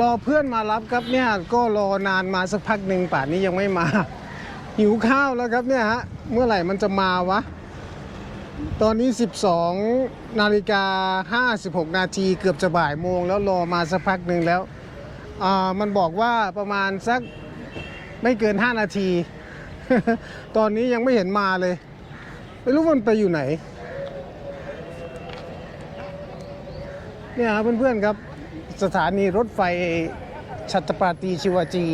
รอเพื่อนมารับครับเนี่ยก็รอนานมาสักพักหนึ่งป่านนี้ยังไม่มา หิวข้าวแล้วครับเนี่ยฮะเมื่อไหร่มันจะมาวะ ตอนนี้ 12นาฬิกา56นาทีเกือบจะบ่ายโมง แล้วรอมาสักพักหนึ่งแล้วอ่ามันบอกว่าประมาณสักไม่เกิน 5 นาที ตอนนี้ยังไม่เห็นมาเลย ไม่รู้มันไปอยู่ไหน เนี่ยครับเพื่อนๆครับ สถานีรถไฟชัตรปาตีชิวาจี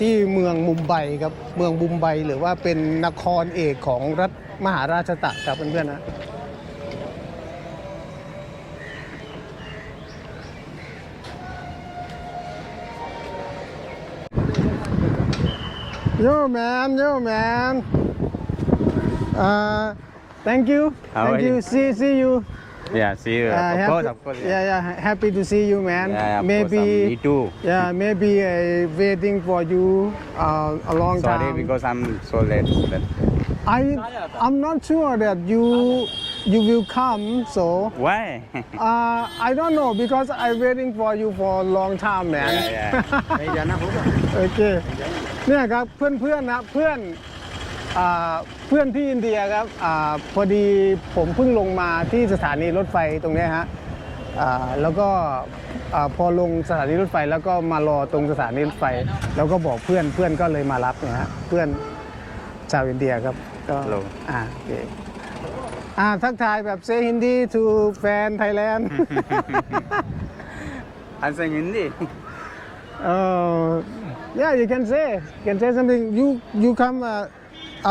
ที่เมืองมุมไบครับ เมืองมุมไบหรือว่าเป็นนครเอกของรัฐมหาราชตะครับเพื่อนๆนะโยแมนโยแมนอ่า thank you How thank are you you? see see you Yeah, see you. Uh, of happy- course, of course. Yeah, yeah. Happy to see you, man. Yeah, yeah, of maybe. course. Um, me too. Yeah, maybe uh, waiting for you uh, a long Sorry time. because I'm so late. But I I'm not sure that you you will come. So why? uh, I don't know because I'm waiting for you for a long time, man. yeah, yeah. โอเค เนี่ยครับเพื่อนเพื่อนๆนะเพื่อนอ่า เพื่อนที่อินเดียครับอาพอดีผมเพิ่งลงมาที่สถานีรถไฟตรงเนี้ยฮะอ่าแล้วก็อ่าพอลงสถานีรถไฟแล้วก็มารอตรงสถานีรถไฟ แล้วก็บอกเพื่อนเพื่อนก็เลยมารับเนี่ยฮะเพื่อนชาวอินเดียครับก็ Hello อ่าโอเคอ่าทักทายแบบเซฮินดีทูแฟนไทยแลนด์ I'm saying Hindi. Uh, yeah, you can say. You can say something. You you come uh,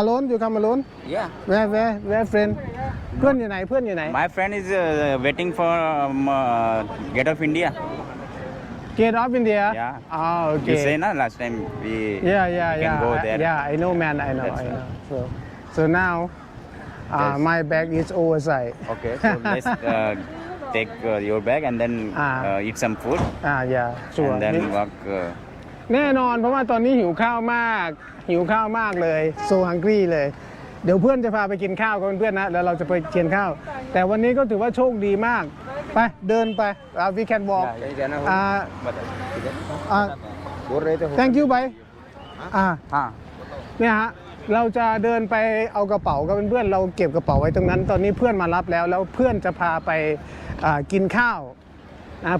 alone. You come alone. Yeah. Where where where friend? เพื่อนอยู่ไหนเพื่อนอยู่ไหน My friend is uh, waiting for um, uh, Gate of India. Gate of India. Yeah. Oh, You say okay. na last time we Yeah, yeah, we yeah. can go I- there. Yeah, I know, man. I know, That's I right. know. So so now, uh, Yes. my bag is oversized. Okay, so let's uh, take uh, your bag and then Ah. uh, eat some food Ah, yeah, sure. and then walk. Uh, แน่นอนเพราะว่าตอนนี้หิวข้าวมาก หิวข้าวมากเลยโซฮังกี้เลย เดี๋ยวเพื่อนจะพาไปกินข้าวกับเพื่อนๆนะแล้วเราจะไปกินข้าว แต่วันนี้ก็ถือว่าโชคดีมาก ไปเดินไปอ่า we can walk อ่าอ่า thank you ไปอ่า हाँ เนี่ยฮะเราจะเดินไปเอากระเป๋ากับเพื่อนๆเราเก็บกระเป๋าไว้ตรงนั้น ตอนนี้เพื่อนมารับแล้ว แล้วเพื่อนจะพาไปอ่ากินข้าวนะ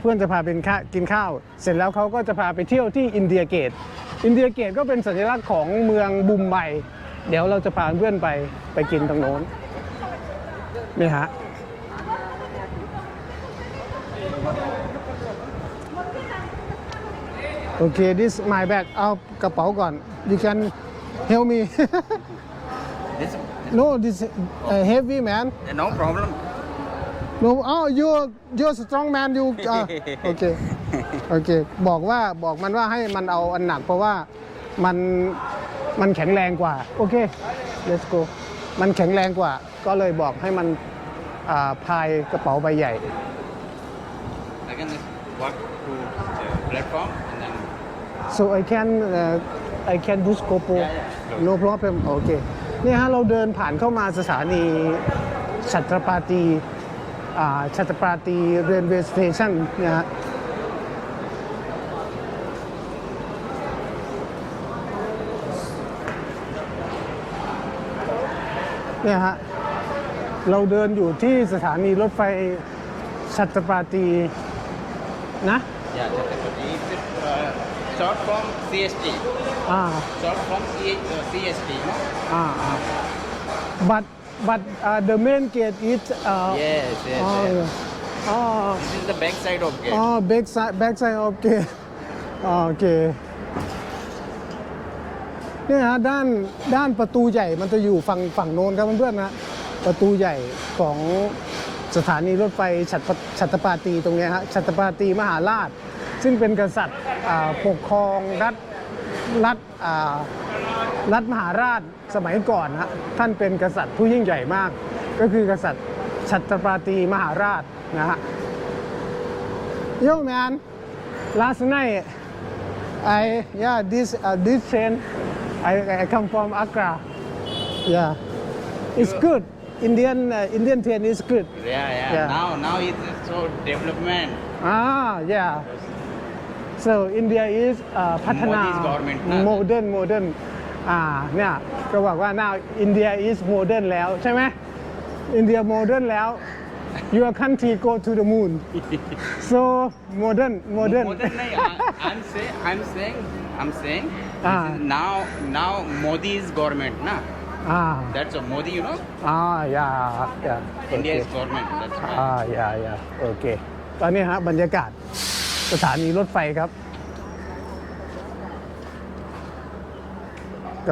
เพื่อนจะพาเป็นข้ากินข้าว เสร็จแล้วเขาก็จะพาไปเที่ยวที่อินเดียเกต อินเดียเกตก็เป็นสัญลักษณ์ของเมืองบุมไบเดี๋ยวเราจะพาเพื่อนไปไปกินตรงโน้นนี่ฮะโอเค this my bag เอากระเป๋าก่อน you can help me this no this uh, heavy man no problem no oh you you strong man you อะโอเคโอเคบอกว่าบอกมันว่าให้มันเอาอันหนักเพราะว่ามันมันแข็งแรงกว่า โอเค let's go มันแข็งแรงกว่า ก็เลยบอกให้มันอ่าพายกระเป๋าใบใหญ่ I can just walk to the platform and then so I can uh, I can use GoPro Yeah, yeah. no problem โอเคเนี่ยฮะเราเดินผ่านเข้ามาสถานีชัตรปาตีอ่า ชัตรปาตีเรนเวย์สเตชันเนี่ยฮะเนี่ยฮะ เราเดินอยู่ที่สถานีรถไฟชัตรปาตีนะ Yeah, Chhatrapati. It's uh, short from CST. อ่า Short from C- uh, CST. No? Ah, ah. but but uh, the main gate is uh, Yes, yes, oh, yes. yeah. oh, This is the back side of gate. oh back side back side of gate อ๋อโอเคเนี่ยฮะด้านด้านประตูใหญ่มันจะอยู่ฝั่งฝั่งโน้นครับเพื่อนๆนะประตูใหญ่ของสถานีรถไฟฉัตรปฉัตรปาตีตรงเนี้ยฮะฉัตรปาตีมหาราช ซึ่งเป็นกษัตริย์อ่าปกครองรัฐรัฐอ่า รัฐมหาราชสมัยก่อนฮะท่านเป็นกษัตริย์ผู้ยิ่งใหญ่มาก ก็คือกษัตริย์ชัตรปาตีมหาราชนะฮะ Yo man last night I yeah this uh, this train I I come from Accra yeah it's good Indian uh, Indian train is good Yeah, yeah, Yeah. Now, now it's so development. ah yeah so India is อ่าพัฒนา Modi's government นะ modern modern อ่าเนี่ยก็บอกว่า now India is modern แล้วใช่ไหม India modern แล้ว your country go to the moon so modern modern Modern nahi, I- I'm saying, I'm saying, I'm saying, Ah. this is now, now Modi's government, na? อ่า That's a Modi, you know? อ่า yeah yeah India okay. is government. That's why. อ่าอย่าอย่าโอเค ตอนนี้ฮะบรรยากาศสถานีรถไฟครับ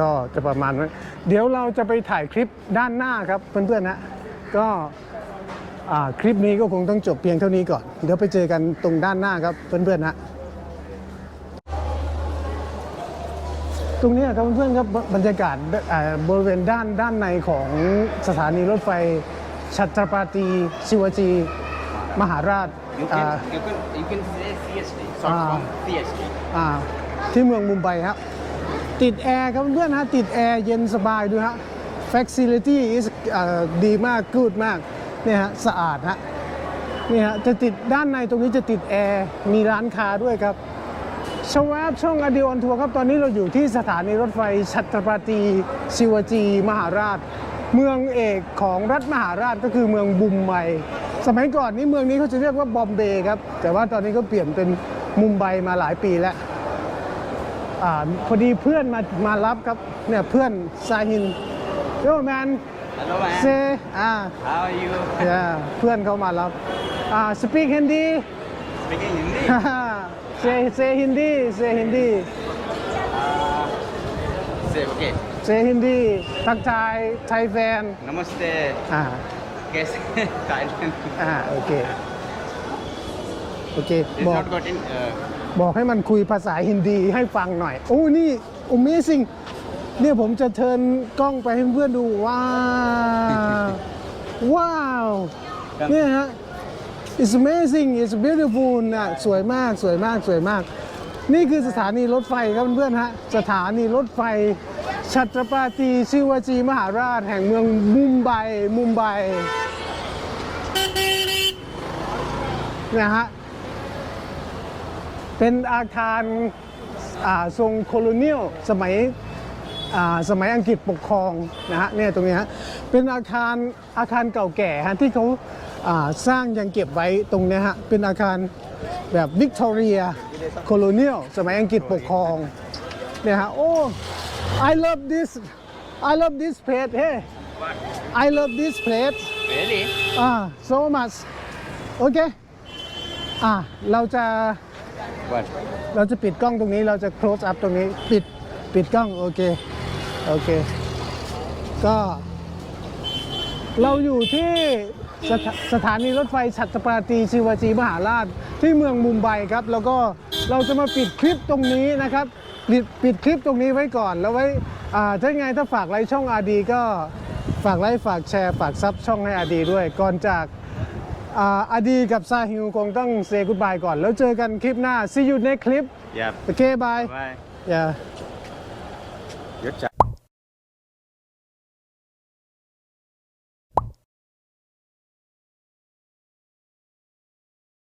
ก็จะประมาณนั้นเดี๋ยวเราจะไปถ่ายคลิปด้านหน้าครับเพื่อนๆนะก็อ่าคลิปนี้ก็คงต้องจบเพียงเท่านี้ก่อน เดี๋ยวไปเจอกันตรงด้านหน้าครับเพื่อนๆนะตรงนี้ครับเพื่อนๆครับบรรยากาศอ่าบริเวณด้านด้านในของสถานีรถไฟชัตรปาตีชิวจี มหาราช You อ่า can, you can, you can say CST, short Ah. form CST. อ่าที่เมืองมุมไบครับ ติดแอร์ครับเพื่อนฮะติดแอร์เย็นสบายดูฮะ facility is อ่าดีมาก good มากเนี่ยฮะสะอาดฮะนี่ฮะจะติดด้านในตรงนี้จะติดแอร์มีร้านค้าด้วยครับชวาบช่องอดีออนทัวร์ครับ ตอนนี้เราอยู่ที่สถานีรถไฟชัตรปาตีชิวจี มหาราช เมืองเอกของรัฐมหาราชก็คือเมืองบุมไบสมัยก่อนนี้เมืองนี้เขาจะเรียกว่าบอมเบย์ครับ แต่ว่าตอนนี้ก็เปลี่ยนเป็นมุมไบมาหลายปีแล้ว อ่าพอดีเพื่อนมามารับครับเนี่ยเพื่อนซาฮินโยแมน Hello, man. เซอ่า How are you? เพื่อนเขามารับอ่าสปีกฮินดี Speaking Hindi? เซเซฮินดีเซฮินดี Uh, say, okay. เซฮินดีทักทายไทยแฟน Namaste. อ่า Kaise? Thailand. อ่าโอเคโอเค It's บอก not got in. Uh, บอกให้มันคุยภาษาฮินดีให้ฟังหน่อย โอ้นี่ Amazing เนี่ยผมจะเทิร์นกล้องไปให้เพื่อนดู ว้าว ว้าว เนี่ยฮะ it's amazing it's beautiful นะสวยมากสวยมากสวยมาก นี่คือสถานีรถไฟครับเพื่อนๆฮะ สถานีรถไฟชัตรปาตีชิวาจีมหาราช แห่งเมืองมุมไบมุมไบเนี่ยฮะ เป็นอาคารอ่าทรงโคโลเนียลสมัยอ่าสมัยอังกฤษปกครองนะฮะเนี่ยตรงนี้ฮะเป็นอาคารอาคารเก่าแก่ฮะที่เขาอ่าสร้างยังเก็บไว้ตรงเนี้ยฮะเป็นอาคารแบบวิกตอเรียโคโลเนียลสมัยอังกฤษปกครองเนี่ยฮะโอ้ I love this I love this place hey I love this place really? อ่า so much โอเคอ่าเราจะ What? เราจะปิดกล้องตรงนี้เราจะ close up ตรงนี้ปิดปิดกล้องโอเคโอเค ก็ เราอยู่ที่สถาสถานีรถไฟฉัตรปาตีชิวาจีมหาราชที่เมืองมุมไบครับ แล้วก็เราจะมาปิดคลิปตรงนี้นะครับ ปิดปิดคลิปตรงนี้ไว้ก่อนแล้วไว้อ่าถ้าไงถ้าฝากไลค์ช่องอาดีก็ฝากไลค์ฝากแชร์ ฝากซับช่องให้อาดีด้วย ก่อนจาก อ่าอาดีกับซาฮิวคงต้องเซ y g กุ d บายก่อน แล้วเจอกันคลิปหน้า see you next clip Yep. โอเคบาย Bye. yeah